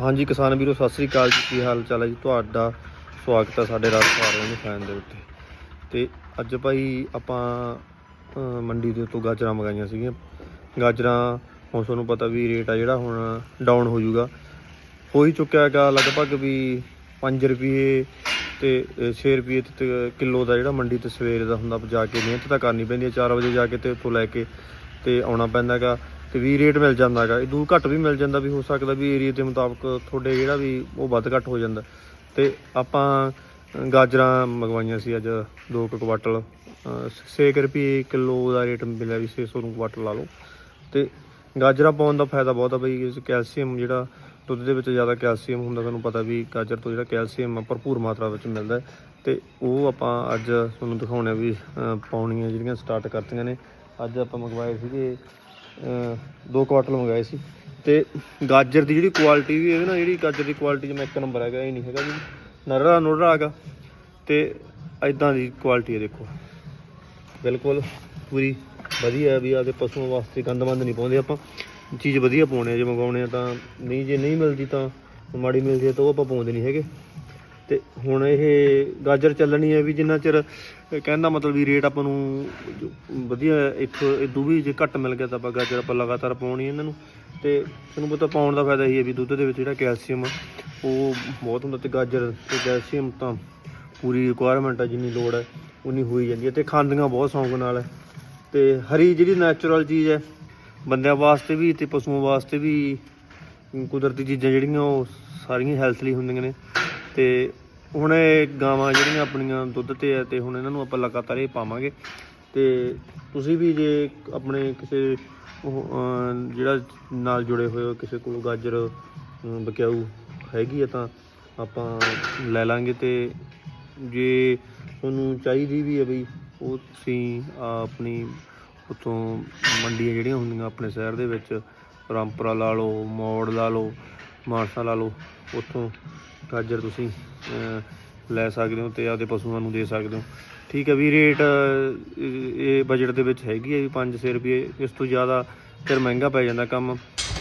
ਹਾਂਜੀ ਕਿਸਾਨ ਵੀਰੋ, ਸਤਿ ਸ੍ਰੀ ਅਕਾਲ ਜੀ। ਕੀ ਹਾਲ ਚਾਲ ਹੈ ਜੀ? ਤੁਹਾਡਾ ਸਵਾਗਤ ਹੈ ਸਾਡੇ ਰਾਜ ਸਾਰਿਆਂ ਦੇ ਫੈਨ ਦੇ ਉੱਤੇ। ਤੇ ਅੱਜ ਭਾਈ ਆਪਾਂ ਮੰਡੀ ਦੇ ਉੱਤੋਂ ਗਾਜਰਾਂ ਮੰਗਾਈਆਂ ਸੀਗੀਆਂ। ਗਾਜਰਾਂ, ਹੁਣ ਤੁਹਾਨੂੰ ਪਤਾ ਵੀ ਰੇਟ ਆ ਜਿਹੜਾ, ਹੁਣ ਡਾਊਨ ਹੋ ਜਾਊਗਾ। ਹੋ ਹੀ ਚੁੱਕਿਆ ਹੈਗਾ ਲਗਭਗ ਵੀ 5 ਰੁਪਏ ਤੇ 6 ਰੁਪਏ ਤੇ ਕਿਲੋ ਦਾ ਜਿਹੜਾ ਮੰਡੀ ਤੇ ਸਵੇਰ ਦਾ ਹੁੰਦਾ ਜਾ ਕੇ ਮਿਹਨਤ ਤਾਂ ਕਰਨੀ ਪੈਂਦੀ ਹੈ। 4 ਵਜੇ ਜਾ ਕੇ ਤੇ ਉੱਥੋਂ ਲੈ ਕੇ ਤੇ ਆਉਣਾ ਪੈਂਦਾ ਹੈਗਾ। ਤੇ ਵੀ ਰੇਟ ਮਿਲ ਜਾਂਦਾ ਹੈਗਾ। ਇਹ ਦੂ ਘੱਟ ਵੀ ਮਿਲ ਜਾਂਦਾ ਵੀ, ਹੋ ਸਕਦਾ ਵੀ ਏਰੀਆ ਦੇ ਮੁਤਾਬਕ ਤੁਹਾਡੇ ਜਿਹੜਾ ਵੀ ਉਹ ਵੱਧ ਘੱਟ ਹੋ ਜਾਂਦਾ। ਤੇ ਆਪਾਂ ਗਾਜਰਾਂ ਮੰਗਵਾਈਆਂ ਸੀ ਅੱਜ 2 ਕੁਆਟਲ। 6 ਰੁਪਏ ਕਿਲੋ ਦਾ ਰੇਟ ਮਿਲਿਆ ਵੀ 600 ਨੂੰ ਕੁਆਟਲ ਲਾ ਲਓ। ਤੇ ਗਾਜਰਾਂ ਪਾਉਣ ਦਾ ਫਾਇਦਾ ਬਹੁਤ ਆ ਬਈ ਕੈਲਸ਼ੀਅਮ ਜਿਹੜਾ ਦੁੱਧ ਦੇ ਵਿੱਚ ਜ਼ਿਆਦਾ ਕੈਲਸ਼ੀਅਮ ਹੁੰਦਾ, ਤੁਹਾਨੂੰ ਪਤਾ ਵੀ ਗਾਜਰ ਤੋਂ ਜਿਹੜਾ ਕੈਲਸ਼ੀਅਮ ਆ, ਭਰਪੂਰ ਮਾਤਰਾ ਵਿੱਚ ਮਿਲਦਾ ਹੈ। ਤੇ ਉਹ ਆਪਾਂ ਅੱਜ ਤੁਹਾਨੂੰ ਦਿਖਾਉਣੇ ਵੀ ਪਾਉਣੀਆਂ ਜਿਹੜੀਆਂ ਸਟਾਰਟ ਕਰਤੀਆਂ ਨੇ। ਅੱਜ ਆਪਾਂ ਮੰਗਵਾਏ ਸੀਗੇ ਦੋ ਕੁਆਟਲ ਮੰਗਾਏ ਸੀ। ਤੇ ਗਾਜਰ ਦੀ ਜਿਹੜੀ ਕੁਆਲਿਟੀ ਵੀ ਹੈ ਨਾ, ਜਿਹੜੀ ਗਾਜਰ ਦੀ ਕੁਆਲਿਟੀ ਜਿਵੇਂ ਇੱਕ ਨੰਬਰ ਹੈਗਾ, ਇਹ ਨਹੀਂ ਹੈਗਾ ਵੀ ਨਰੜਾ ਨੁਰੜਾ ਹੈਗਾ। ਤੇ ਐਦਾਂ ਦੀ ਕੁਆਲਿਟੀ ਹੈ ਦੇਖੋ। ਬਿਲਕੁਲ ਪੂਰੀ ਵਧੀਆ ਵੀ ਆਦੇ ਪਸ਼ੂਆਂ ਵਾਸਤੇ ਗੰਦਮੰਦ ਨਹੀਂ ਪਾਉਂਦੇ ਆਪਾਂ। ਚੀਜ਼ ਵਧੀਆ ਪਾਉਣੇ ਆ, ਜੇ ਮੰਗਾਉਣੇ ਆ ਤਾਂ। ਨਹੀਂ, ਜੇ ਨਹੀਂ ਮਿਲਦੀ ਤਾਂ ਮਾੜੀ ਮਿਲਦੀ ਹੈ ਤਾਂ ਉਹ ਆਪਾਂ ਪਾਉਂਦੇ ਨਹੀਂ ਹੈਗੇ। ਤੇ ਹੁਣ ਇਹ ਗਾਜਰ ਚੱਲਣੀ ਹੈ ਵੀ ਜਿੰਨਾ ਚਿਰ ਕਹਿੰਦਾ ਮਤਲਬ ਵੀ ਰੇਟ ਆਪਾਂ ਨੂੰ ਵਧੀਆ ਇੱਥੋਂ ਇਦੋਂ ਵੀ ਜੇ ਘੱਟ ਮਿਲ ਗਿਆ ਤਾਂ ਆਪਾਂ ਗਾਜਰ ਆਪਾਂ ਲਗਾਤਾਰ ਪਾਉਣੀ ਇਹਨਾਂ ਨੂੰ। ਤੇ ਤੁਹਾਨੂੰ ਪਤਾ ਪਾਉਣ ਦਾ ਫਾਇਦਾ ਇਹ ਹੈ ਵੀ ਦੁੱਧ ਦੇ ਵਿੱਚ ਜਿਹੜਾ ਕੈਲਸ਼ੀਅਮ ਆ, ਉਹ ਬਹੁਤ ਹੁੰਦਾ ਤੇ ਗਾਜਰ ਤੇ ਕੈਲਸ਼ੀਅਮ ਤਾਂ ਪੂਰੀ ਰਿਕੁਆਇਰਮੈਂਟ ਆ ਜਿੰਨੀ ਲੋੜ ਹੈ ਉਨੀ ਹੋਈ ਜਾਂਦੀ ਹੈ ਤੇ ਖਾਂਦੀਆਂ ਬਹੁਤ ਸ਼ੌਂਕ ਨਾਲ ਹੈ। ਤੇ ਹਰੀ ਜਿਹੜੀ ਨੈਚੁਰਲ ਚੀਜ਼ ਹੈ ਬੰਦਿਆਂ ਵਾਸਤੇ ਵੀ ਤੇ ਪਸ਼ੂਆਂ ਵਾਸਤੇ ਵੀ ਕੁਦਰਤੀ ਚੀਜ਼ਾਂ ਜਿਹੜੀਆਂ ਉਹ ਸਾਰੀਆਂ ਹੈਲਥ ਲਈ ਹੁੰਦੀਆਂ ਨੇ। ਤੇ ਹੁਣ ਇਹ ਗਾਵਾਂ ਜਿਹੜੀਆਂ ਆਪਣੀਆਂ ਦੁੱਧ ਤੇ ਆ ਤੇ ਹੁਣ ਇਹਨਾਂ ਨੂੰ ਆਪਾਂ ਲਗਾਤਾਰ ਇਹ ਪਾਵਾਂਗੇ। ਤੇ ਤੁਸੀਂ ਵੀ ਜੇ ਆਪਣੇ ਕਿਸੇ ਜਿਹੜਾ ਨਾਲ ਜੁੜੇ ਹੋਏ ਹੋ, ਕਿਸੇ ਕੋਲ ਗਾਜਰ ਬਕਿਆਊ ਹੈਗੀ ਆ ਤਾਂ ਆਪਾਂ ਲੈ ਲਾਂਗੇ ਤੇ ਜੇ ਤੁਹਾਨੂੰ ਚਾਹੀਦੀ ਵੀ ਹੈ ਬਈ, ਉਹ ਤੁਸੀਂ ਆਪਣੀ ਉਤੋਂ ਮੰਡੀਆਂ ਜਿਹੜੀਆਂ ਹੁੰਦੀਆਂ ਆਪਣੇ ਸ਼ਹਿਰ ਦੇ ਵਿੱਚ, ਰਾਮਪੁਰਾ ਲਾ ਲਓ, ਮੋੜ ਲਾ ਲਓ ਮਾਨਸਾ ਲਾ ਲਓ, ਉੱਥੋਂ ਗਾਜਰ ਤੁਸੀਂ ਲੈ ਸਕਦੇ ਹੋ ਤੇ ਆਪਦੇ ਪਸ਼ੂਆਂ ਨੂੰ ਦੇ ਸਕਦੇ ਹੋ। ਠੀਕ ਹੈ ਵੀ ਰੇਟ ਇਹ ਬਜਟ ਦੇ ਵਿੱਚ ਹੈਗੀ ਹੈ ਵੀ 5-6 ਰੁਪਏ, ਇਸ ਤੋਂ ਜ਼ਿਆਦਾ ਫਿਰ ਮਹਿੰਗਾ ਪੈ ਜਾਂਦਾ ਕੰਮ।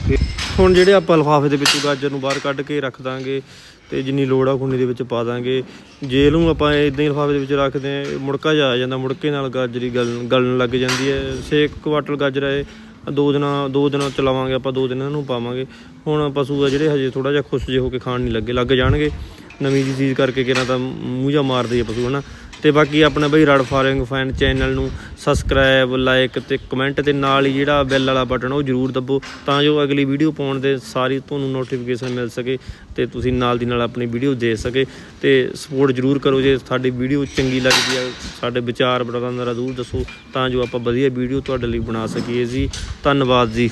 ਤੇ ਹੁਣ ਜਿਹੜੇ ਆਪਾਂ ਲਫ਼ਾਫੇ ਦੇ ਵਿੱਚੋਂ ਗਾਜਰ ਨੂੰ ਬਾਹਰ ਕੱਢ ਕੇ ਰੱਖ ਦਾਂਗੇ ਤੇ ਜਿੰਨੀ ਲੋੜ ਆ ਖੁੰਨੀ ਦੇ ਵਿੱਚ ਪਾ ਦਾਂਗੇ। ਜੇ ਇਹਨੂੰ ਆਪਾਂ ਇਦਾਂ ਹੀ ਲਫ਼ਾਫੇ ਦੇ ਵਿੱਚ ਰੱਖਦੇ ਆ ਮੁੜਕਾ ਜਾ ਆ ਜਾਂਦਾ, ਮੁੜਕੇ ਨਾਲ ਗਾਜਰੀ ਗਲ, ਗਲਣ ਲੱਗ ਜਾਂਦੀ ਹੈ। ਛੇ ਕੁਆਟਲ ਗਾਜਰ ਹੈ ਦੋ ਦਿਨਾਂ ਦੋ ਦਿਨਾਂ ਚਲਾਵਾਂਗੇ, ਆਪਾਂ ਦੋ ਦਿਨ ਇਹਨਾਂ ਨੂੰ ਪਾਵਾਂਗੇ। ਹੁਣ ਪਸ਼ੂ ਆ ਜਿਹੜੇ ਹਜੇ ਥੋੜਾ ਜਿਹਾ ਖੁਸ਼ ਜੇ ਹੋ ਕੇ ਖਾਣ ਨਹੀਂ ਲੱਗੇ, ਲੱਗ ਜਾਣਗੇ। ਨਵੀਂ ਜੀ ਚੀਜ਼ ਕਰਕੇ ਕਿਹਨਾਂ ਤਾਂ ਮੂੰਹ ਜਾ ਮਾਰਦੇ ਆ ਪਸ਼ੂ, ਹਨਾ? ਤੇ ਬਾਕੀ ਆਪਣੇ ਬਈ ਰੜ ਫਾਰਮਿੰਗ ਫੈਨ ਚੈਨਲ ਨੂੰ ਸਬਸਕ੍ਰਾਈਬ ਲਾਈਕ ਤੇ ਕਮੈਂਟ ਤੇ ਨਾਲ ਹੀ ਜਿਹੜਾ ਬੈਲ ਵਾਲਾ ਬਟਨ ਉਹ ਜਰੂਰ ਦੱਬੋ ਤਾਂ ਜੋ ਅਗਲੀ ਵੀਡੀਓ ਪਾਉਣ ਦੇ ਸਾਰੀ ਤੁਹਾਨੂੰ ਨੋਟੀਫਿਕੇਸ਼ਨ ਮਿਲ ਸਕੇ ਤੇ ਤੁਸੀਂ ਨਾਲ ਦੀ ਨਾਲ ਆਪਣੀ ਵੀਡੀਓ ਦੇਖ ਸਕੇ ਤੇ ਸਪੋਰਟ ਜਰੂਰ ਕਰੋ ਜੇ ਸਾਡੀ ਵੀਡੀਓ ਚੰਗੀ ਲੱਗਦੀ ਹੈ ਸਾਡੇ ਵਿਚਾਰ ਬਟਨ ਦਾ ਜ਼ਰੂਰ ਦੱਸੋ ਤਾਂ ਜੋ ਆਪਾਂ ਵਧੀਆ ਵੀਡੀਓ ਤੁਹਾਡੇ ਲਈ ਬਣਾ ਸਕੀਏ ਜੀ। ਧੰਨਵਾਦ ਜੀ।